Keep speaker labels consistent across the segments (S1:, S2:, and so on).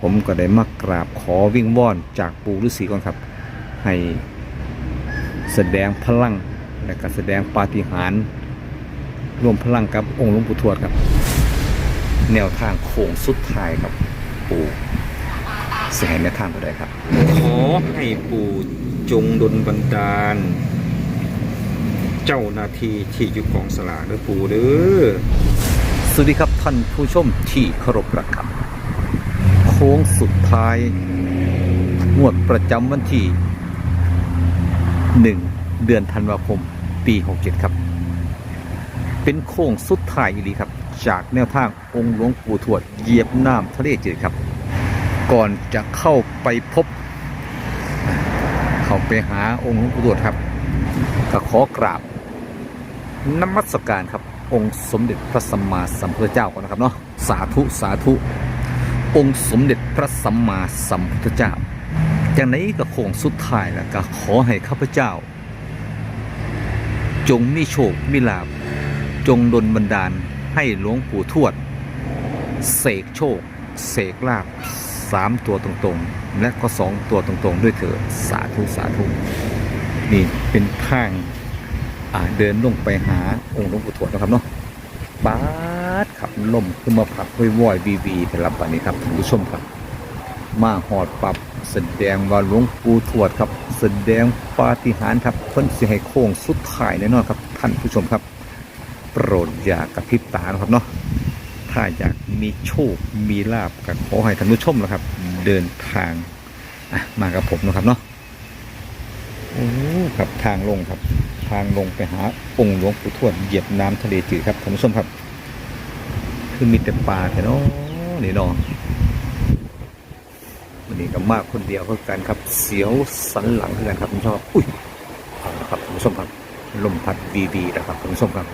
S1: ผมก็ได้มากราบขอวิ่งว่อนจากปู่ฤาษีก่อนครับ ให้แสดงพลังและก็แสดงปาฏิหาริย์รวมพลังกับองค์หลวงปู่ทวดครับ แนวทางโค้งสุดท้ายครับ ปู่เสียแนวทางตัวใดครับ
S2: ขอให้ปู่จงดลบันดาล เจ้าหน้าที่ที่อยู่กองสลากเด้อปู่เด้อ
S1: สวัสดีครับท่านผู้ชมที่เคารพรักครับโค้งสุดท้าย งวดประจำวันที่ 1 เดือนธันวาคม ปี 67 ครับ เป็นโค้งสุดท้ายอีหลีครับ จากแนวทางองค์หลวงปู่ทวดเหยียบน้ำทะเลจืดครับ ก่อนจะเข้าไปพบ เข้าไปหาองค์หลวงปู่ทวดครับก็ขอกราบนมัสการครับองค์สมเด็จพระสัมมาสัมพุทธเจ้าก่อนนะครับเนาะสาธุสาธุ องค์สมเด็จพระสัมมาสัมพุทธเจ้าจากไหนก็คงสุดท้ายแล้วก็ขอให้ข้าพเจ้า จงมีโชคมีลาภจงดลบันดาลให้หลวงปู่ทวด เสกโชค เสกลาภสามตัวตรงๆ และก็สองตัวตรงๆ ด้วยเถิดสาธุสาธุนี่เป็นทางเดินลงไปหาองค์หลวงปู่ทวดนะครับเนาะบา ดขับล่มขึ้นมาพักห้อยวอยวีวีแต่ละวันนี้ครับท่านผู้ชมครับ มาหอดปรับแสดงว่าหลวงปู่ทวดครับ แสดงปาฏิหาริย์ครับเพิ่นสิให้โค้งสุดท้ายแน่นอนครับ ท่านผู้ชมครับ โปรดอย่ากระพริบตานะครับเนาะถ้าอยากมีโชคมีลาบก็ขอให้ท่านผู้ชมนะครับ เดินทางอะมากับผมนะครับเนาะโอ้ครับทางลงครับ ทางลงไปหาองค์หลวงปู่ทวดเหยียบน้ำทะเลจืดครับท่านผู้ชมครับ คือมีแต่ปลาแต่เนาะนี่เนาะวันนี้ก็มากคนเดียวเพื่อกันครับ เสียวสันหลังเพื่อกันครับท่านผู้ชมครับอุ้ยเอาละครับท่านผู้ชมครับลมพัดวีวีนะครับท่านผู้ชมครับ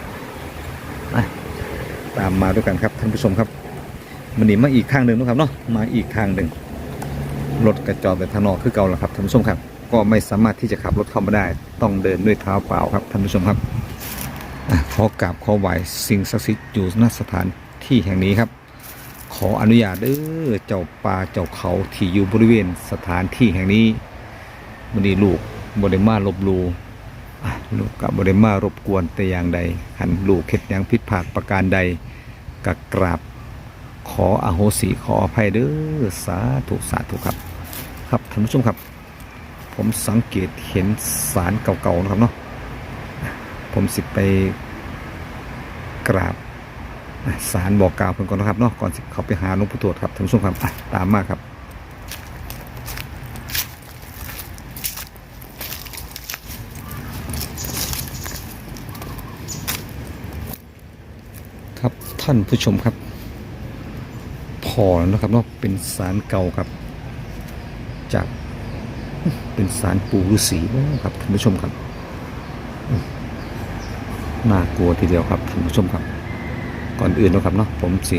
S1: ตามมาด้วยกันครับท่านผู้ชมครับมันนี้มาอีกทางหนึ่งนะครับเนาะมาอีกทางหนึ่งรถกระจอดไปทนอคือเก่าแล้วครับท่านผู้ชมครับ ก็ไม่สามารถที่จะขับรถเข้ามาได้ ต้องเดินด้วยเท้าเปล่าครับท่านผู้ชมครับขอกราบขอไหวสิ่งศักดิ์สิทธิ์อยู่ณสถาน ที่แห่งนี้ครับ ขออนุญาตเด้อเจ้าป่าเจ้าเขาที่อยู่บริเวณสถานที่แห่งนี้มันนี้ลูกบริมาลบลูลูกกับบริมารบกวนแต่อย่างใด หันลูกเข็ดยังผิดพลาดประการใดกกราบขออโหสิขออภัยเด้อสาธุสาธุครับ ครับท่านผู้ชมครับ ผมสังเกตเห็นสารเก่าๆนะครับเนาะผมสิไปกราบ สารบอกกล่าวเพิ่นก่อนนะครับเนาะก่อนเขาไปหาหลวงปู่ตรวจครับท่านผู้ชมครับตามมาครับครับท่านผู้ชมครับ พอแล้วนะครับเนาะเป็นสารเก่าครับ จากเป็นสารปู่ฤาษีครับท่านผู้ชมครับน่ากลัวทีเดียวครับท่านผู้ชมครับ ก่อนอื่นนะครับเนาะผมสิ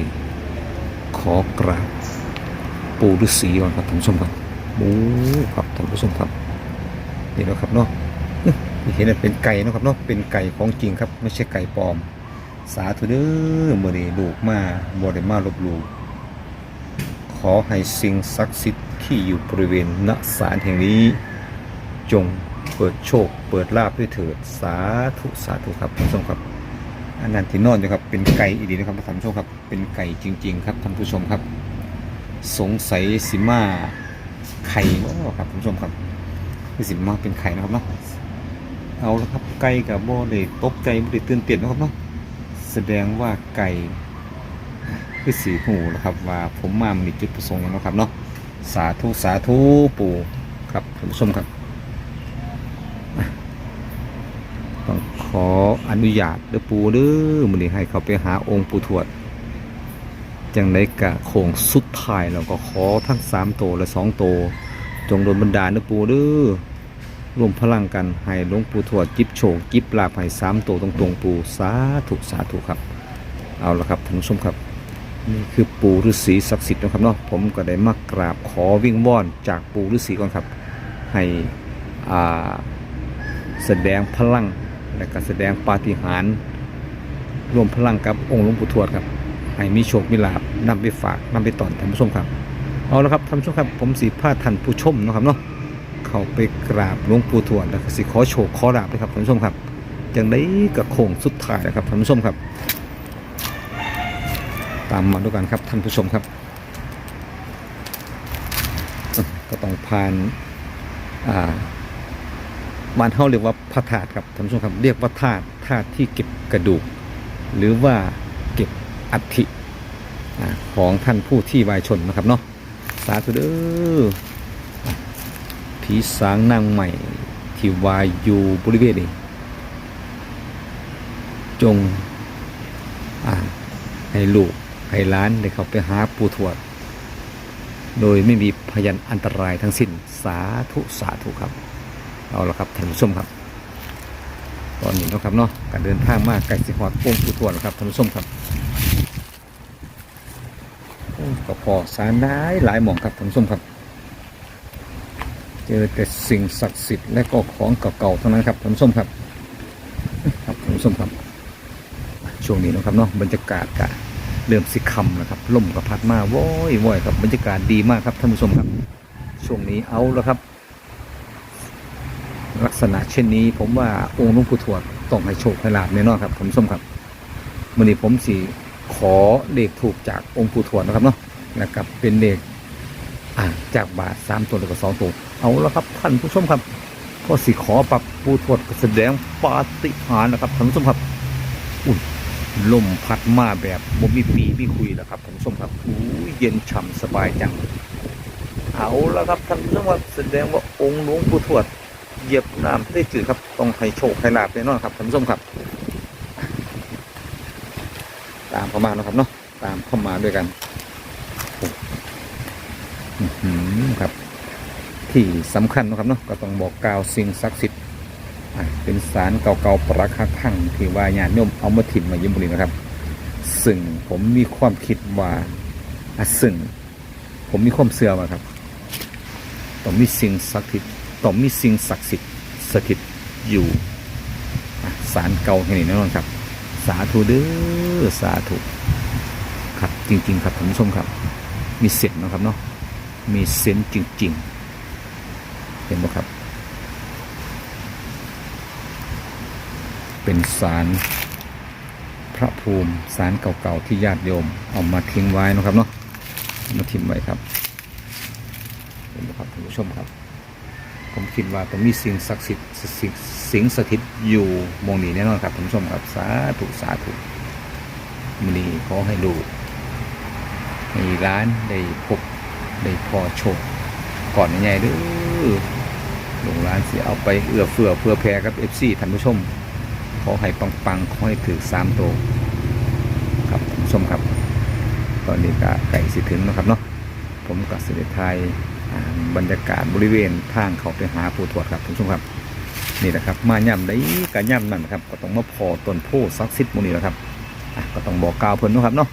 S1: ขอกราบปูฤาษีก่อนครับท่านผู้ชมครับโอ้ครับท่านผู้ชมครับนี่นะครับเนาะเห็นเป็นไก่นะครับเนาะเป็นไก่ของจริงครับ ไม่ใช่ไก่ปลอม สาธุเด้อมื่อนี้ลูกมาบ่ได้มาลบหลู่ขอให้สิ่งศักดิ์สิทธิ์ที่อยู่บริเวณณศาลแห่งนี้ จงเปิดโชค เปิดลาภด้วยเถิดสาธุสาธุครับท่านผู้ชมครับ อันนั้นที่นอนอยู่ครับ เป็นไก่อีดีนะครับท่านผู้ชมครับ เป็นไก่จริง ๆ ครับท่านผู้ชมครับ สงสัยสิมาไข่บ่ครับท่านผู้ชมครับคือสิมาเป็นไข่นะครับเนาะ เอาละครับไก่กับโบเลยตกใจบ่ได้ตื่นเต้นนะครับเนาะ แสดงว่าไก่คือสีหูนะครับ ว่าผมมามีจุดประสงค์นะครับเนาะ สาธุสาธุปู่ครับท่านผู้ชมครับอะต้อง ขออนุญาตเด้อปู่เด้อมื้อนี้ให้เขาไปหาองค์ปู่ทวดจังไดกะโค้งสุดท้ายเราก็ขอทั้งสามโตและสองโต จงโดนบันดาลเด้อปู่เด้อรวมพลังกันให้หลวงปู่ทวดจิบโชคจิบลาภให้สามโตวตรงปู่สาธุสาธุครับ เอาละครับท่านผู้ชมครับนี่คือปู่ฤาษีศักดิ์สิทธิ์นะครับเนาะผมก็ได้มากราบขอวิ่งว่อนจากปู่ฤาษีก่อนครับ ให้แสดงพลัง และก็แสดงปาฏิหาริย์รวมพลังกับองค์หลวงปู่ทวดครับให้มีโชคมีลาบนำไปฝากนำไปตอนท่านผู้ชมครับ เอาละครับท่านผู้ชมครับผมสีผ้าท่านผู้ชมนะครับเนาะเข้าไปกราบหลวงปู่ทวดแล้วก็สิขอโชคขอลาบเลยครับท่านผู้ชมครับจังได้กับโค้งสุดท้ายนะครับท่านผู้ชมครับ ตามมาด้วยกันครับท่านผู้ชมครับ ก็ต้องผ่านอ่า บ้านเฮาเรียกว่าพระธาตุครับท่านผู้ชมครับเรียกว่าธาตุธาตุที่เก็บกระดูก หรือว่าเก็บอัฐิของท่านผู้ที่วายชนนะครับเนาะสาธุเด้ออะผีสางนางใหม่ที่วายอยู่บริเวณนี้จงอ่าให้ลูกให้ล้านได้เขาไปหาปู่วด โดยไม่มีพยันอันตรายทั้งสิ้นสาธุสาธุครับ เอาละครับท่านผู้ชมครับ ตอนนี้นะครับเนาะการเดินทางมากไกลสิฮอดองค์ปู่ทวดแล้วครับท่านผู้ชมครับก็พอสารได้หลายหม่องครับท่านผู้ชมครับ เจอแต่สิ่งศักดิ์สิทธิ์และก็ของเก่าๆเท่านั้นครับท่านผู้ชมครับครับท่านผู้ชมครับ ช่วงนี้นะครับเนาะบรรยากาศกะเริ่มสิคำนะครับลมกับพัดมาว้อยว้อยครับบรรยากาศดีมากครับท่านผู้ชมครับ ช่วงนี้เอาแล้วครับ ลักษณะเช่นนี้ ผมว่าองค์หลวงปู่ทวดต้องให้โชคให้ลาบแน่นอนครับท่านผู้ชมครับวันนี้ผมสิขอเลขถูกจากองค์ปู่ทวดนะครับเนาะนะครับเป็นเลขอ่าจากบาทสามตัวหรือก็สองตัวเอาแล้วครับท่านผู้ชมครับ ก็สิขอปรับปู่ทวดแสดงปาฏิหาริย์นะครับท่านผู้ชมครับอุ้ยลมพัดมาแบบบ่มีปีมีคุยแล้วครับท่านผู้ชมครับอู้ยเย็นฉ่ำสบายจังเอาแล้วครับท่านผู้ชมครับแสดงว่าองค์หลวงปู่ทวด เหยียบน้ำได้จืดครับต้องให้โชคให้ลาบแน่นอนครับท่านผู้ชมครับ ตามเข้ามาเนาะครับเนาะตามเข้ามาด้วยกันโอ้อื้อหือครับ ที่สำคัญนะครับเนาะก็ต้องบอกกล่าวสิ่งศักดิ์สิทธิ์เป็นสารเก่าๆประคักขังที่ว่าญาติโยมเอามาถิ่มมาเยี่ยมบุรีนะครับ ซึ่งผมมีความคิดว่าซึ่งผมมีความเชื่อว่าครับต้องมีสิ่งศักดิ์สิทธิ์ ต้องมีสิ่งศักดิ์สิทธิ์สถิตอยู่อะศาลเก่าแห่งนี้น่นอนครับ สาธุเด้อสาธุครับจริง ๆ ครับท่านผู้ชมครับ มีเสียงนะครับเนาะมีเซนจริง ๆ เห็นไหมครับ เป็นสารพระภูมิสารเก่าๆที่ญาติโยมเอามาทิ้งไว้นะครับเนาะมาทิ้งไว้ครับเห็นไหมครับท่านผู้ชมครับ ผมคิดว่าต้องมีสิ่งศักดิ์สิทธิ์สิ่งสถิตอยู่มงนี้แน่นอนครับท่านผู้ชมครับสาธุสาธุมนีขอให้ลูให้ร้านได้พบได้พอโชคก่อนใหญ่ๆด้อหลวงร้านสิเอาไปเอื้อเฟื้อเพื่อแผ่กับเอฟซีท่านผู้ชมขอให้ปังๆขอให้ถือสามโตวครับท่านผู้ชมครับ ตอนนี้ก็ไก่สิถึงนะครับเนาะผมกับเสด็จไทย บรรยากาศบริเวณทางเขาไปหาผู้ตรวจครับท่านผู้ชมครับนี่นะครับ มาย่ำได้กับย่ำนั่นนะครับก็ต้องมาพอต้นโพสักดิ์สิทธิ์หมูนี้แหละครับก็ต้องบอกกล่าวเพิ่นนะครับเนาะ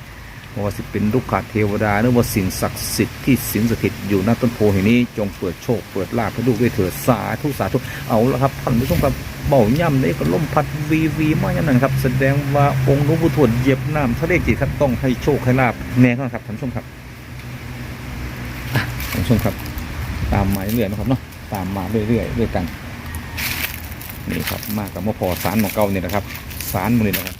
S1: เพราะว่าสิเป็นลูกขาเทวดาหรือว่าสิ่งศักดิ์สิทธิ์ที่สิงสถิตอยู่ณต้นโพแห่งนี้ จงเปิดโชคเปิดลาภให้ลูกด้วยเถิดสาธุสาธุเอาละครับท่านผู้ชมครับเบาย่ำได้ก็ล่มพัดวีวีมาย่ำนั่นครับแสดงว่าองค์หลวงปู่ทวดเหยียบน้ำทะเลจิตครับต้องให้โชคให้ลาภแน่นอนครับท่านผู้ชมครับ ท่านผู้ชมครับ ตามมาเรื่อยๆนะครับเนาะตามมาเรื่อยๆด้วยกันนี่ครับมากับมพอสารของเก่าเนี่ยนะครับสารมันเลยนะครับ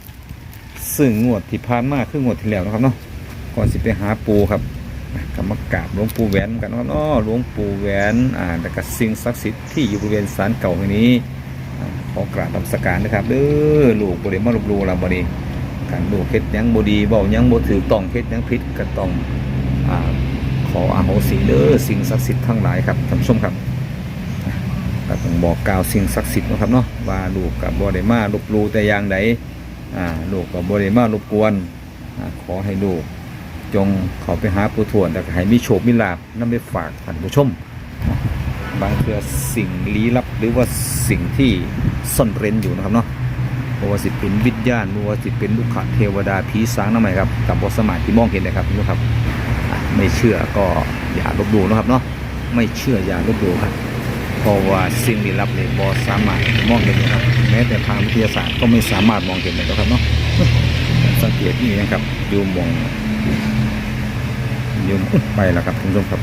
S1: ซึ่งงวดที่ผ่านมาคืองวดที่แล้วนะครับเนาะก่อนสิไปหาปูครับกรรมกราบหลวงปู่แหวนกันนะครับเนาะหลวงปู่แหวนอ่าแต่กับสิ่งศักดิ์สิทธิ์ที่อยู่บริเวณศาลเก่าแห่งนี้ขอกราบนมัสการนะครับเด้อลูกบริมาลบลูเราบริการลูกเฮ็ดยังบดีเบายังบ่ถือต้องเฮ็ดยังผิดก็ต้องอ่า ออาโหสิเด้อสิ่งศักดิ์สิทธิ์ทั้งหลายครับท่านผู้ชมครับก็ต้องบอกกล่าวสิ่งศักดิ์สิทธิ์นะครับเนาะว่าลูกกับบ่ได้มาลบลูแต่อย่างใดอ่าลูกกับบ่ได้มารบกวนอ่าขอให้ลูกจงขาไปหาผู้ทวนแล้วก็ให้มีโชคมีลาภนำไปฝากท่านผู้ชม บางเทื่อสิ่งลี้ลับหรือว่าสิ่งที่ซ่อนเร้นอยู่นะครับเนาะเพราะว่าสิเป็นวิญญาณหรือว่าสิเป็นลูกขเทวดาผีสางนั่นหมครับกับบสมารถที่มองเห็นเลยครับทุกครับ ไม่เชื่อก็อย่าลบหลู่นะครับเนาะไม่เชื่ออย่าลบหลู่ครับเพราะว่าสิ่งลี้ลับเนี่ยบอสามารถมองเห็นนะครับ แม้แต่ทางวิทยาศาสตร์ก็ไม่สามารถมองเห็นเลยนะครับเนาะสังเกตนี่นะครับดูมองโยมไปแล้วครับท่านผู้ชมครับ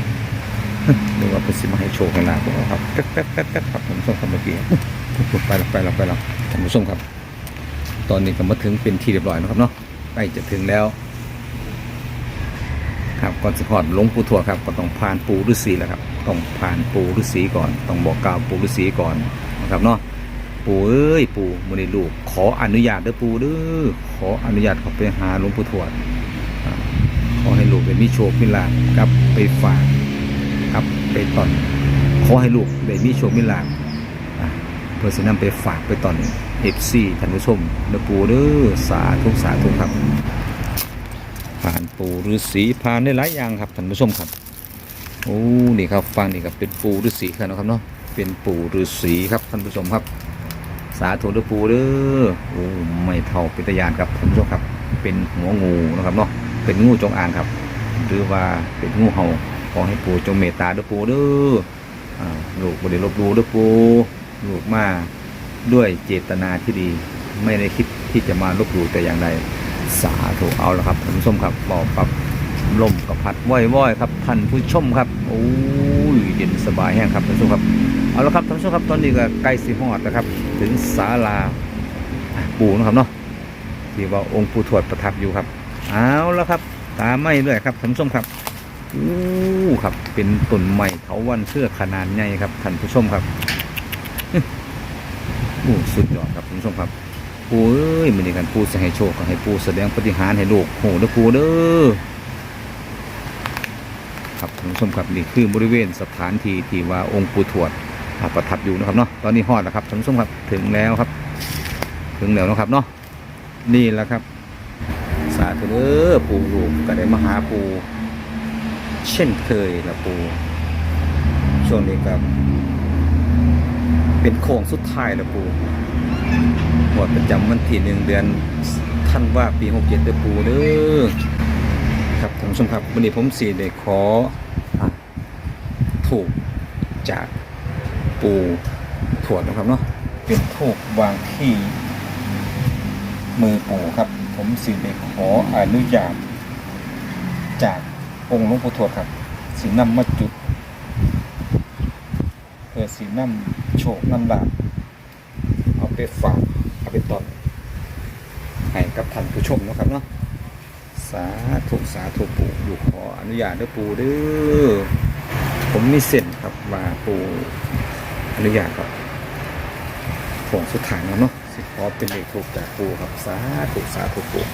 S1: หรือว่าเป็นสิมาให้โชคให้ลาผมครับแป๊บแป๊บแป๊บแป๊บครับท่านผู้ชมครับเมื่อกี้ไปแล้วไปแล้วไปแล้วท่านผู้ชมครับ ตอนนี้ก็มาถึงเป็นที่เรียบร้อยนะครับเนาะใกล้จะถึงแล้ว ครับก่อนสิหอดหลวงปู่ทวดครับก็ต้องผ่านปู่ฤาษีแล้วครับต้องผ่านปู่ฤาษีก่อน ต้องบอกกล่าวปู่ฤาษีก่อนนะครับเนาะปู่เอ้ยปู่มือในลูกขออนุญาตเด้อปู่เด้อขออนุญาตเขาไปหาหลวงปู่ทวดอ่าขอให้ลูกได้มีโชคมีลาภกลับไปฝากครับไปตอน ขอให้ลูกได้มีโชคมีลาภเพื่อสินำไปฝากไปตอนเอฟซีท่านผู้ชมเด้อปู่เด้อสาธุสาธุครับ ผ่านปูฤาษีผ่านได้หลายอย่างครับท่านผู้ชมครับโอ้นี่ครับฟังนี่ครับเป็นปูฤาษีครับนะครับเนาะเป็นปูฤาษีครับท่านผู้ชมครับ สาธุเด้อปูเด้อโอ้ไม่เท่าเป็นตยานครับท่านผู้ชมครับ เป็นหัวงูนะครับเนาะเป็นงูจงอางครับ หรือว่าเป็นงูเห่าขอให้ปูจงเมตตาด้อปูเด้อลูกบ่ได้ลบหลู่เด้อปูลูกมาด้วยเจตนาที่ดี ไม่ได้คิดที่จะมาลบหลู่แต่อย่างใด สาธุเอาละครับท่านผู้ชมครับบอกกับลมกับพัดว่อยๆครับท่านผู้ชมครับโอ้ยเย็นสบายแห้งครับท่านผู้ชมครับเอาละครับท่านผู้ชมครับตอนนี้ก็ใกล้สิฮอดนะครับ ถึงศาลาปู่นะครับเนาะที่ว่าองค์ปู่ทวดประทับอยู่ครับ เอาละครับ ตามไม่ด้วยครับท่านผู้ชมครับอู้ครับเป็นต้นไม้เถาวันเสื้อขนาดใหญ่ครับท่านผู้ชมครับอื้อโอ้สุดยอดครับท่านผู้ชมครับ ปูเอ้ยมันนี่กันปูจะให้โชคก็ให้ปูแสดงปฏิหารให้ลูกโหเด้อปูเด้อครับท่านผู้ชมครับนี่คือบริเวณสถานที่ที่ว่าองค์ปู่ทวดประทับอยู่นะครับเนาะตอนนี้ฮอดแล้วครับท่านผู้ชมครับถึงแล้วครับ ถึงแล้วนะครับเนาะนี่แหละครับ สาธุเด้อปู่ลูกก็ได้มาหาปู่เช่นเคยละปู่ช่วงนี้ครับเป็นโค้งสุดท้ายละปู่ หมดประจำวันที่หนึ่งเดือนท่านว่าปีหกเจ็ดเดือปูเด้อครับท่านผู้ชมครับวันนี้ผมสีได้ขอถูกจากปูถวดนะครับเนาะเป็นถูกวางที่มือปูครับ ผมสีได้ขออนุญาตจากองค์หลวงปู่ทวดครับสีนำมาจุดเพื่อสีนำโชคนำลาบเอาไปฝาก เอาไปตอนให้กับท่านผู้ชมนะครับเนาะสาธุสาธุปู่อยู่ขออนุญาตด้อปู่เด้อผมมีเส้นครับว่าปู่อนุญาตครับผงสุดท้ายแล้วเนาะสิขอเป็นเลขถูกจากปู่ครับสาธุสาธุปู่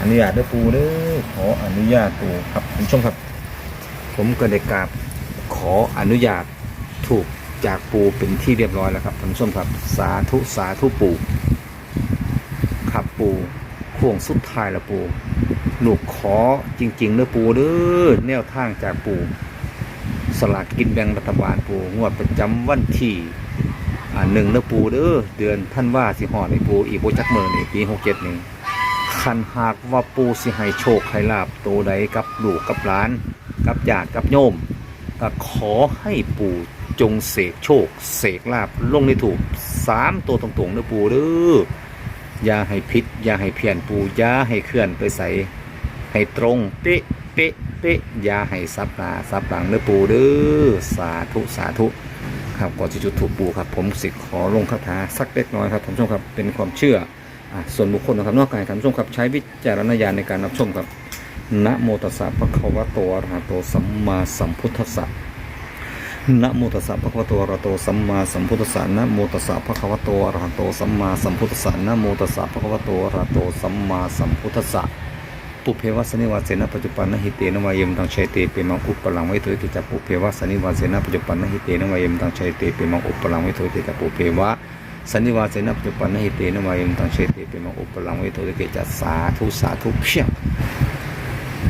S1: อนุญาตด้อปู่เด้อขออนุญาตปู่ครับคุณผู้ชมครับ ผมก็ได้กราบขออนุญาตถูกจากปูเป็นที่เรียบร้อยแล้วครับท่านผู้ชมครับ สาธุสาธุปู ปูข่วงสุดท้ายล้วปูลูกขอจริงๆเด้อปูเด้อแนวทางจากปูสลากกินแบ่งรัฐบาลปูงวดประจำวันที่หนึ่งเด้อปูเด้อเดือนท่านว่าสิหอดในปูอีโบจักเมือนี่ปีหกเจ็ดนี่คันหากว่าปูสิให้โชคให้ลาบโตใดกับลูกกับหลาน กับญาติกับโยมก็ขอให้ปู่จงเสกโชค เสกลาบลงในถูกสามตัวตรงๆเด้อปู่เด้อ อย่าให้พิษอย่าให้เพี้ยนปู่อย่าให้เคลื่อนไปใส่ให้ตรงเป๊ะเป๊ะเป๊ะอย่าให้ซับหน้าซับหลังเด้อปู่เด้อสาธุสาธุครับก่อนจะจุดถูกปู่ครับ ผมสิขอลงคาถาสักเล็กน้อยครับท่านผู้ชมครับเป็นความเชื่ออะส่วนบุคคลนะครับนอกกายท่านผู้ชมครับใช้วิจารณญาณในการรับชมครับนะโมตัสสะภะคะวะโตอะระหะโตสัมมาสัมพุทธัสสะ นะโมตัสสะภะคะวะโตอะระหะโตสัมมาสัมพุทธัสสะนะโมตัสสะภะคะวะโตอะระหะโตสัมมาสัมพุทธัสสะนะโมตัสสะภะคะวะโตอะระหะโตสัมมาสัมพุทธัสสะปุเพวะสนิวาเสนะปัจจุปันนหิเตนะวายมตังชัยเตเปมังอุปปลังไว้เถิดกิจปุเพวะสนิวาเสนะปัจจุปันนหิเตนะวายมตังชัยเตเปมังอุปปลังไว้เถิดกิจปุเพวะสนิวาเสนะปัจจุปันนหิเตนะวายมตังชัยเตเปมังอุปปลังไว้เถิดกิจจสาธุสาธุเพียง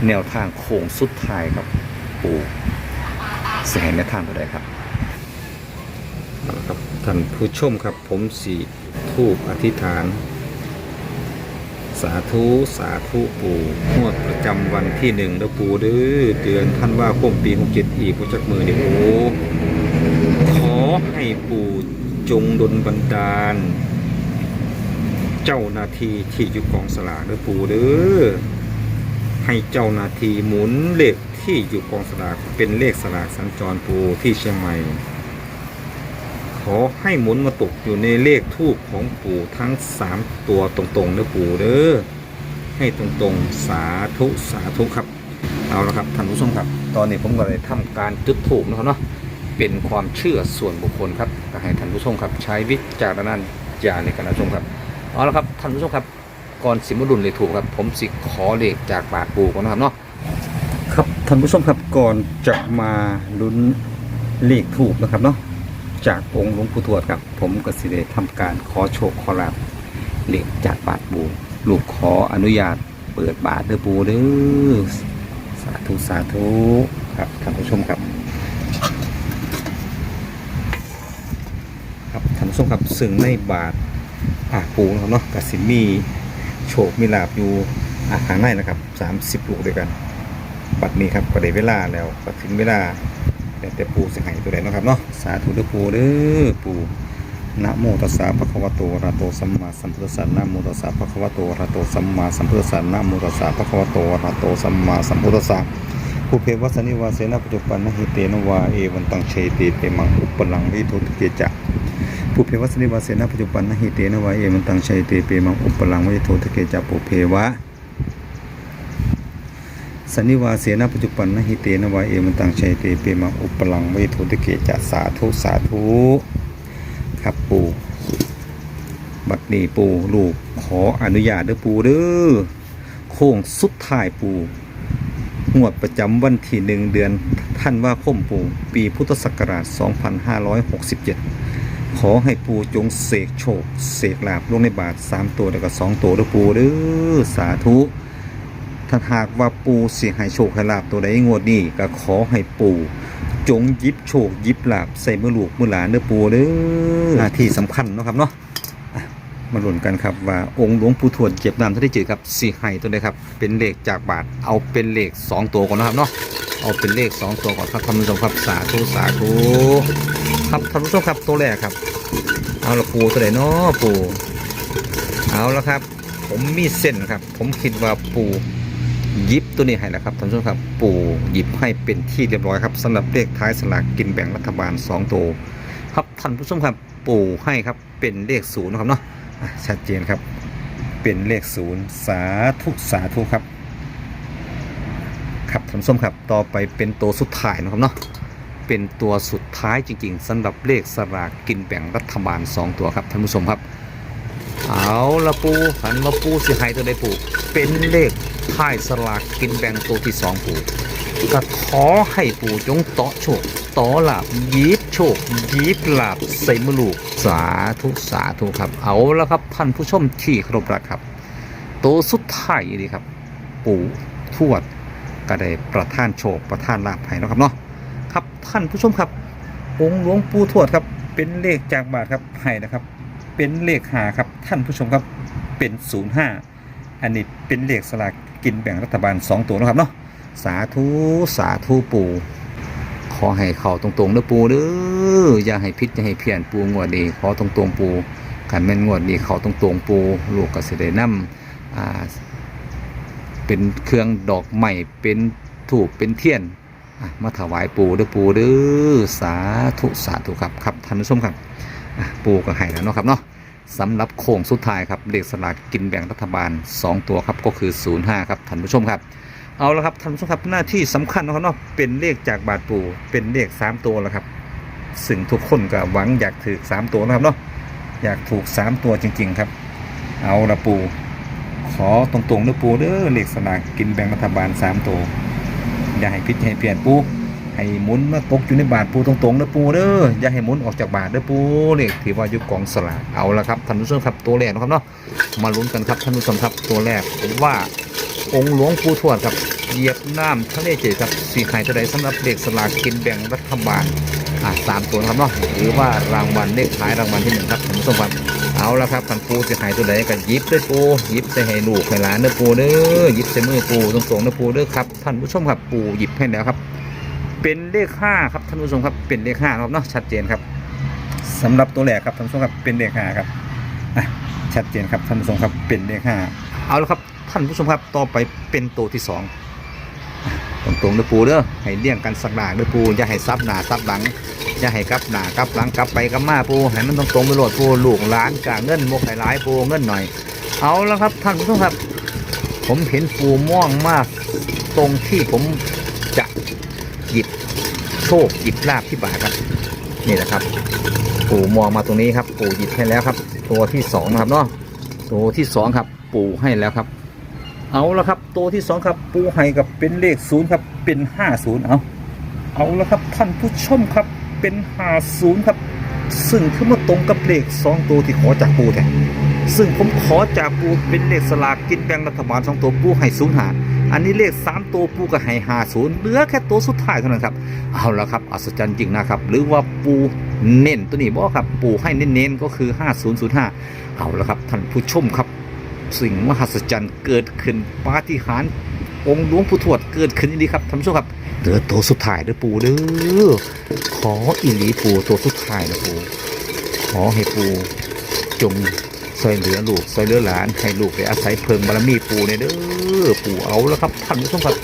S1: แนวทางโค้งสุดท้ายครับปู่ แสนแนทางตัวใดครับ
S2: ครับท่านผู้ชมครับผมสีทูบอธิษฐาน สาธุสาธุปู่งวดประจำวันที่หนึ่งแล้วปู่เด้อเดือนท่านว่าคมปีหกเจ็ดอีกผู้จักมือนี่โอ้ขอให้ปู่จงดลบันดาล เจ้านาทีที่อยู่กองสลากเด้อปู่เด้อให้เจ้านาทีหมุนเหลข ที่อยู่กองสลากเป็นเลขสลากสัญจรปูที่เชียงใหม่ ขอให้หมุนมาตกอยู่ในเลขทูปของปู่ทั้งสามตัวตรงๆเด้อปู่เด้อให้ตรงๆสาธุสาธุครับ เอาละครับท่านผู้ชมครับ ตอนนี้ผมก็เลยทำการจุดถูกนะครับเนาะเป็นความเชื่อส่วนบุคคลครับก็ให้ท่านผู้ชมครับ ใช้วิจารณญาณในการรับชมครับเอาละครับท่านผู้ชมครับก่อนสิมรุนเลยถูกครับ ผมสิขอเลขจากบาทปู่ก่อนนะครับเนาะ ท่านผู้ชมครับก่อนจะมาลุ้นเลขถูกนะครับเนาะจากองค์หลวงปู่ทวดครับ ผมก็สิได้ทำการขอโชคขอลาบเหล็กจากบาทบูลูกขออนุญาตเปิดบาทเด้อปูเด้อสาธุสาธุครับท่านผู้ชมครับ ครับท่านผู้ชมครับซึ่งในบาทอ่าปูนะครับเนาะกสิมีโชคมีลาบอยู่อ่าข้างในนะครับ 30ลูกด้วยกัน บัดนี้ครับก็ได้เวลาแล้วก็ถึงเวลาแต่แต่ปูสิให้ตัวใดนะครับเนาะสาธุเด้อปูเด้อปูนะโมตัสสะภะคะวะโตอะระโตสัมมาสัมพุทธัสสะนะโมตัสสะภะคะวะโตอะระโตสัมมาสัมพุทธัสสะนะโมตัสสะภะคะวะโตอะระโตสัมมาสัมพุทธัสสะผู้เพวัสนิวาเสนะปัจจุปันนะหิเตนะวาเอวันตังเชติเปมังอุปลังวิทุตเกจะผู้เพวัสนิวาเสนะปัจจุปันนะหิเตนะวาเอวันตังเชติเปมังอุปลังวิทุตเกจะปุเพวะ สันนิวาเสนะปัจจุปันนะหิเตนวาเอมันตังชัยเตเปมังอุปลังเวทุตเกจะสาธุสาธุครับปู่บัดนี้ปู่ลูกขออนุญาตเด้อปู่เด้อโค้งสุดท้ายปู่งวดประจำวันที่หนึ่งเดือนท่านว่าคมปู่ปีพุทธศักราช 2567 ขอให้ปู่จงเสกโชค เสกลาบลงในบาท 3 ตัวแล้วก็ 2 ตัวเด้อปู่เด้อสาธุ ถ้าหากว่าปูสิให้โชคให้ลาบตัวใดงวดนี้ก็ขอให้ปูจงยิบโชคยิบลาบใส่มือลูกมือหลานเด้อปูเด้อหน้าที่สำคัญเนาะครับเนาะมาหลุนกันครับว่าองค์หลวงปู่ทวดเจ็บน้ำท่านได้เจอครับสิให้ตัวใดครับ เป็นเลขจากบาทเอาเป็นเลขสองตัวก่อนนะครับเนาะเอาเป็นเลขสองตัวก่อนครับท่านผู้ชมครับสาธุสาธุครับท่านผู้ชมครับตัวแรกครับ เอาละปูตัวไหนเนาะปูเอาละครับ ผมมีเส้นครับ ผมคิดว่าปู ยิบตัวนี้ให้แล้วครับท่านผู้ชมครับ ปู่หยิบให้เป็นที่เรียบร้อยครับสำหรับเลขท้ายสลากกินแบ่งรัฐบาล 2 ตัวครับท่านผู้ชมครับปู่ให้ครับเป็นเลขศูนย์นะครับเนาะชัดเจนครับ เป็นเลขศูนย์สาธุสาธุครับ ครับท่านผู้ชมครับต่อไปเป็นตัวสุดท้ายนะครับเนาะเป็นตัวสุดท้ายจริง ๆสำหรับเลขสลากกินแบ่งรัฐบาล 2 ตัวครับท่านผู้ชมครับ เอาละปูหันมาปูสิให้ตัวใดปูเป็นเลขท้ายสลากกินแบ่งตัวที่สองปูก็ขอให้ปูจงต่อโชคต่อลาบยีบโชคยีบลาบใส่มือลูกสาธุสาธุครับ เอาละครับท่านผู้ชมที่ครพรักครับ ตัวสุดท้ายนี่ครับ ปูทวดก็ได้ประท่านโชคประท่านลาภให้นะครับเนาะครับท่านผู้ชมครับองค์หลวงปู่ทวดครับ เป็นเลขจากบาทครับให้นะครับ เป็นเลขหาครับท่านผู้ชมครับเป็น05อันนี้เป็นเลขสลากกินแบ่งรัฐบาล 2 ตัวนะครับเนาะสาธุสาธุปู่ขอให้เข้าตรงๆเด้อปู่เด้ออย่าให้พิษอย่าให้เพี้ยนปู่งวดนี้ขอตรงๆปู่ขันแม่นงวดนี้เข้าตรงๆปู่ลูกก็สิได้นำอ่าเป็นเครื่องดอกไม้เป็นถูกเป็นเทียนอะมาถวายปู่เด้อปู่เด้อสาธุสาธุครับครับท่านผู้ชมครับปูก็ให้แล้วเนาะครับเนาะ สำหรับโค้งสุดท้ายครับเลขสลากกินแบ่งรัฐบาล 2 ตัวครับก็คือ 05 ครับท่านผู้ชมครับ เอาละครับท่านผู้ชมครับหน้าที่สำคัญนะครับเนาะเป็นเลขจากบาทปู่เป็นเลข 3 ตัวแล้วครับซึ่งทุกคนก็หวังอยากถือ3 ตัวนะครับเนาะอยากถูก 3 ตัวจริง ๆ ครับ เอาละปู่ขอตรงๆเด้อปู่เด้อเลขสลากกินแบ่งรัฐบาล 3 ตัว อย่าให้พิษให้เปลี่ยนปู่ ให้หมุนมาตกอยู่ในบาทปูตรงๆเด้อปูเด้ออย่าให้หมุนออกจากบาทเด้อปูเลขที่ว่าอยู่กองสลากเอาละครับท่านผู้ชมครับตัวแรกนะครับเนาะมาลุ้นกันครับท่านผู้ชมครับตัวแรกว่าองค์หลวงปู่ทวดครับเหยียบน้ำทะเลเจดครับสีไข่ตัวใดสำหรับเลขสลากกินแบ่งรัฐบาลอ่าสามตัวครับเนาะหรือว่ารางวัลเลขท้ายรางวัลที่หนึ่งครับท่านผู้ชมครับเอาละครับท่านปูสีไข่ตัวใดก็หยิบเด้อปูหยิบใส่ให้ลูกให้หลานเด้อปูเด้อหยิบใส่มือปูตรงๆเด้อปูเด้อครับท่านผู้ชมครับปูหยิบให้แล้วครับ เป็นเลขห้าครับท่านผู้ชมครับเป็นเลขห้าครับเนาะชัดเจนครับสำหรับตัวแรกครับท่านผู้ชมครับเป็นเลขห้าครับชัดเจนครับท่านผู้ชมครับเป็นเลขห้าเอาละครับท่านผู้ชมครับต่อไปเป็นตัวที่สอง
S1: ตรงตรงเด้อปูเด้อให้เลี่ยงกันสักหนาเด้อปูอย่าให้ซับหนาซับหลังอย่าให้กลับหนากลับหลังกลับไปกลับมาปูให้มันตรงตรงไปโหลดปูลูกหลานกะเงินโมกให้หลายปูเงินหน่อย เอาแล้วครับท่านผู้ชมครับ ผมเห็นปูม่วงมาก ตรงที่ผมจะ หยิบโชคหยิบลาบที่บ่าครับนี่แหละครับปู่มองมาตรงนี้ครับ ปู่หยิบให้แล้วครับ ตัวที่สองนะครับเนาะตัวที่สองครับ ปู่ให้แล้วครับ เอาละครับ ตัวที่สองครับ ปู่ให้กับเป็นเลขศูนย์ครับเป็นห้าศูนย์เอาเอาละครับท่านผู้ชมครับเป็นห้าศูนย์ครับ ซึ่งคือมาตรงกับเลขสองตัวที่ขอจากปู่แทน ซึ่งผมขอจากปูเป็นเลขสลากกินแบ่งรัฐบาลสองตัวปูให้ศูนย์หาอันนี้เลขสามตัวปูก็ให้หาศูนย์เหลือแค่ตัวสุดท้ายเท่านั้นครับ เอาละครับอัศจรรย์จริงนะครับ หรือว่าปูเน้นตัวนี้บอกครับปูให้เน้นๆก็คือ 5005 เอาละครับท่านผู้ชมครับ สิ่งมหัศจรรย์เกิดขึ้นปาฏิหาริย์องค์หลวงปู่ทวดเกิดขึ้นนี่ครับท่านผู้ชมครับเหลือตัวสุดท้ายเด้อปูเด้อขออิหลีปูตัวสุดท้ายนะปูขอให้ปูจง ช่วยเหลือลูกช่วยเหลือหลานให้ลูกได้อาศัยเพิงบารมีปูเนี่ยเด้อปูเอาแล้วครับท่านผู้ชมครับ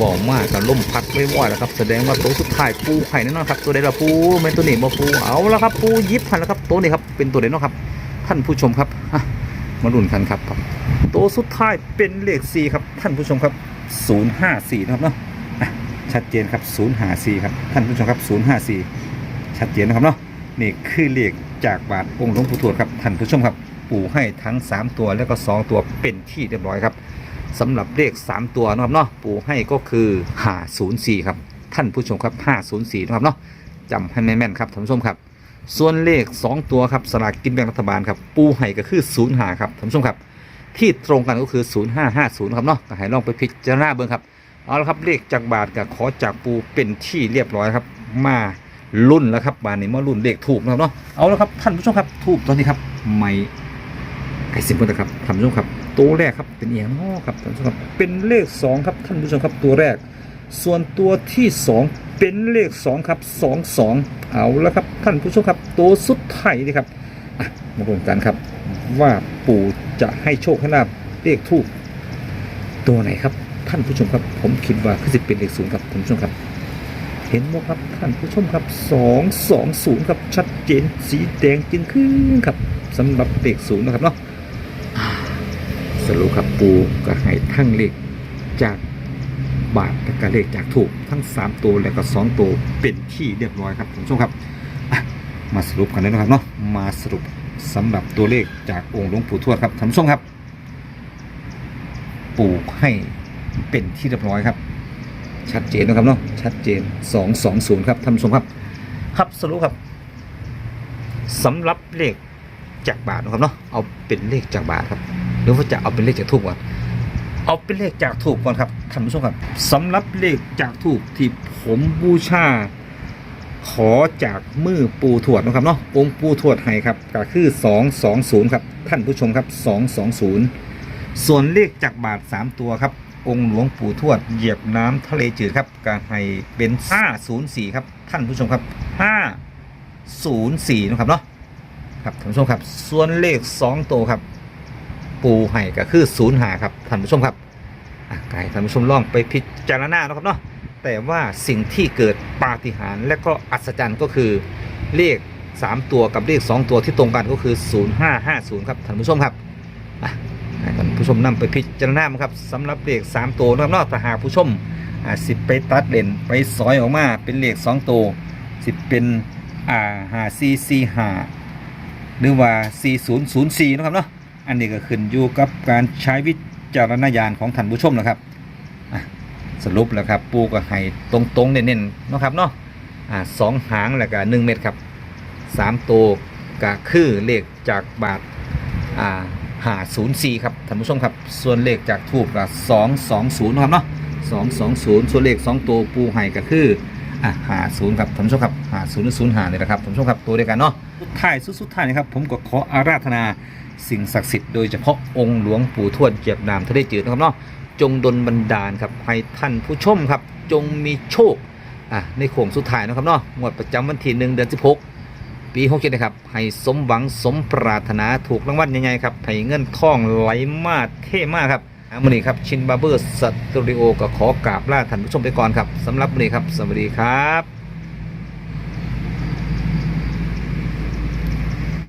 S1: บอกมากกับล่มพัดไม่ไหวแล้วครับ แสดงว่าตัวสุดท้ายปูไข่แน่นอนครับ ตัวใดละปูแม่นตัวนี้มาปูเอาแล้วครับ ปูยิบพันแล้วครับตัวนี้ครับเป็นตัวใดเนาะครับ ท่านผู้ชมครับมาลุ้นกันครับครับตัวสุดท้ายเป็นเลข4ครับ ท่านผู้ชมครับ054นะครับเนาะชัดเจนครับ054ครับท่านผู้ชมครับ054ชัดเจนนะครับเนาะนี่คือเลขจากบาทองค์หลวงปู่ทวดครับท่านผู้ชมครับ ปู่ให้ทั้ง 3 ตัวแล้วก็ 2 ตัวเป็นที่เรียบร้อยครับสำหรับเลข 3 ตัวนะครับเนาะปู่ให้ก็คือ504ครับท่านผู้ชมครับ504นะครับเนาะจำให้แม่นๆครับท่านผู้ชมครับ ส่วนเลข 2 ตัวครับสลากกินแบ่งรัฐบาลครับปูให้ก็คือ0หาครับท่านผู้ชมครับ ที่ตรงกันก็คือ 0550ครับเนาะให้ลองไปพิจารณาเบิ่งครับเอาละครับเลขจากบาทกับขอจากปูเป็นที่เรียบร้อยครับ มารุ่นแล้วครับบานนี้มารุ่นเลขถูกนะครับเนาะเอาละครับท่านผู้ชมครับถูกตอนนี้ครับไม่ ไก่สิบคนนะครับท่านผู้ชมครับ ตัวแรกครับเป็นเอียงเนาะครับท่านผู้ชมครับเป็นเลขสองครับท่านผู้ชมครับตัวแรก ส่วนตัวที่สองเป็นเลขสองครับสองสองเอาแล้วครับท่านผู้ชมครับ ตัวสุดท้ายนี่ครับมาดูกันครับ ว่าปู่จะให้โชคให้ลาบเลขทูกตัวไหนครับ ท่านผู้ชมครับ ผมคิดว่าคือสิเป็นเลขศูนย์ครับท่านผู้ชมครับ เห็นไหมครับท่านผู้ชมครับสองสองศูนย์ครับชัดเจนสีแดงจึงขึ้นครับสำหรับเลขศูนย์นะครับเนาะ สรุปครับปูก็ให้ทั้งเลขจากบาทและก็เลขจากถูกทั้ง 3 ตัวและก็ 2 ตัวเป็นที่เรียบร้อยครับท่านผู้ชมครับมาสรุปกันเลยนะครับเนาะมาสรุปสำหรับตัวเลขจากองค์หลวงปู่ทวดครับท่านผู้ชมครับปูให้เป็นที่เรียบร้อยครับ ชัดเจนนะครับเนาะชัดเจน 220 ครับท่านผู้ชมครับ ครับสรุปครับสำหรับเลขจากบาทนะครับเนาะเอาเป็นเลขจากบาทครับ หรือว่าจะเอาเป็นเลขจากทูบก่อนเอาเป็นเลขจากทูบก่อนครับท่านผู้ชมครับสำหรับเลขจากทูบที่ผมบูชา ขอจากมือปูถวดนะครับเนาะองค์ปูถวดให้ครับก็คือ 220 ครับท่านผู้ชมครับ 220 ส่วนเลขจากบาท 3 ตัวครับ องค์หลวงปู่ทวดเหยียบน้ำทะเลจืดครับก็ให้เป็น 504 ครับท่านผู้ชมครับ 504 นะครับเนาะครับท่านผู้ชมครับ ส่วนเลข 2 ตัวครับ ปูให้ก็คือศูนย์หาครับท่านผู้ชมครับอะไก่ท่านผู้ชมลองไปพิจารณานะครับเนาะแต่ว่าสิ่งที่เกิดปาฏิหาริย์และก็อัศจรรย์ก็คือเลข 3 ตัวกับเลข 2 ตัวที่ตรงกันก็คือ 0550 ครับท่านผู้ชมครับท่านผู้ชมนำไปพิจารณาครับสำหรับเลข 3 ตัวนะครับนาะถ้าหากผู้ชมสิไปตัดเด่นไปซอยออกมาเป็นเลข 2 ตัวสิเป็นอ่าหาซีซีหาหรือว่า 4004นะครับเนาะ อันนี้ก็ขึ้นอยู่กับการใช้วิจารณญาณของท่านผู้ชมนะครับสรุปแล้วครับปูก็ให้ตรงๆเน้นๆนะครับเนาะสองหางแล้วก็หนึ่งเม็ดครับสามตัวก็คือเลขจากบาทหาศูนย์สี่ครับท่านผู้ชมครับส่วนเลขจากทูบก็สองสองศูนย์ครับเนาะสองสองศูนย์ส่วนเลขสองตัวปูให้ก็คืออะหาศูนย์ครับท่านผู้ชมครับ ศูนย์หรือศูนย์หาเนี่ยนะครับผู้ชมครับตัวเดียวกันเนาะสุดท้ายสุดๆท้ายนะครับ ผมก็ขออาราธนาสิ่งศักดิ์สิทธิ์โดยเฉพาะองค์หลวงปู่ทวดเหยียบน้ำทะเลจืดนะครับเนาะจงดลบันดาลครับให้ท่านผู้ชมครับ จงมีโชคอะในโค้งสุดท้ายนะครับเนาะงวดประจำวันที่หนึ่งเดือนสิบหกปีหกเจ็ดนะครับให้สมหวังสมปรารถนาถูกรางวัลใหญ่ๆครับให้เงินทองไหลมาเท่มากครับวันนี้ครับชินบาร์เบอร์สตูดิโอก็ขอกราบลาท่านผู้ชมไปก่อนครับสำหรับวันนี้ครับสวัสดีครับ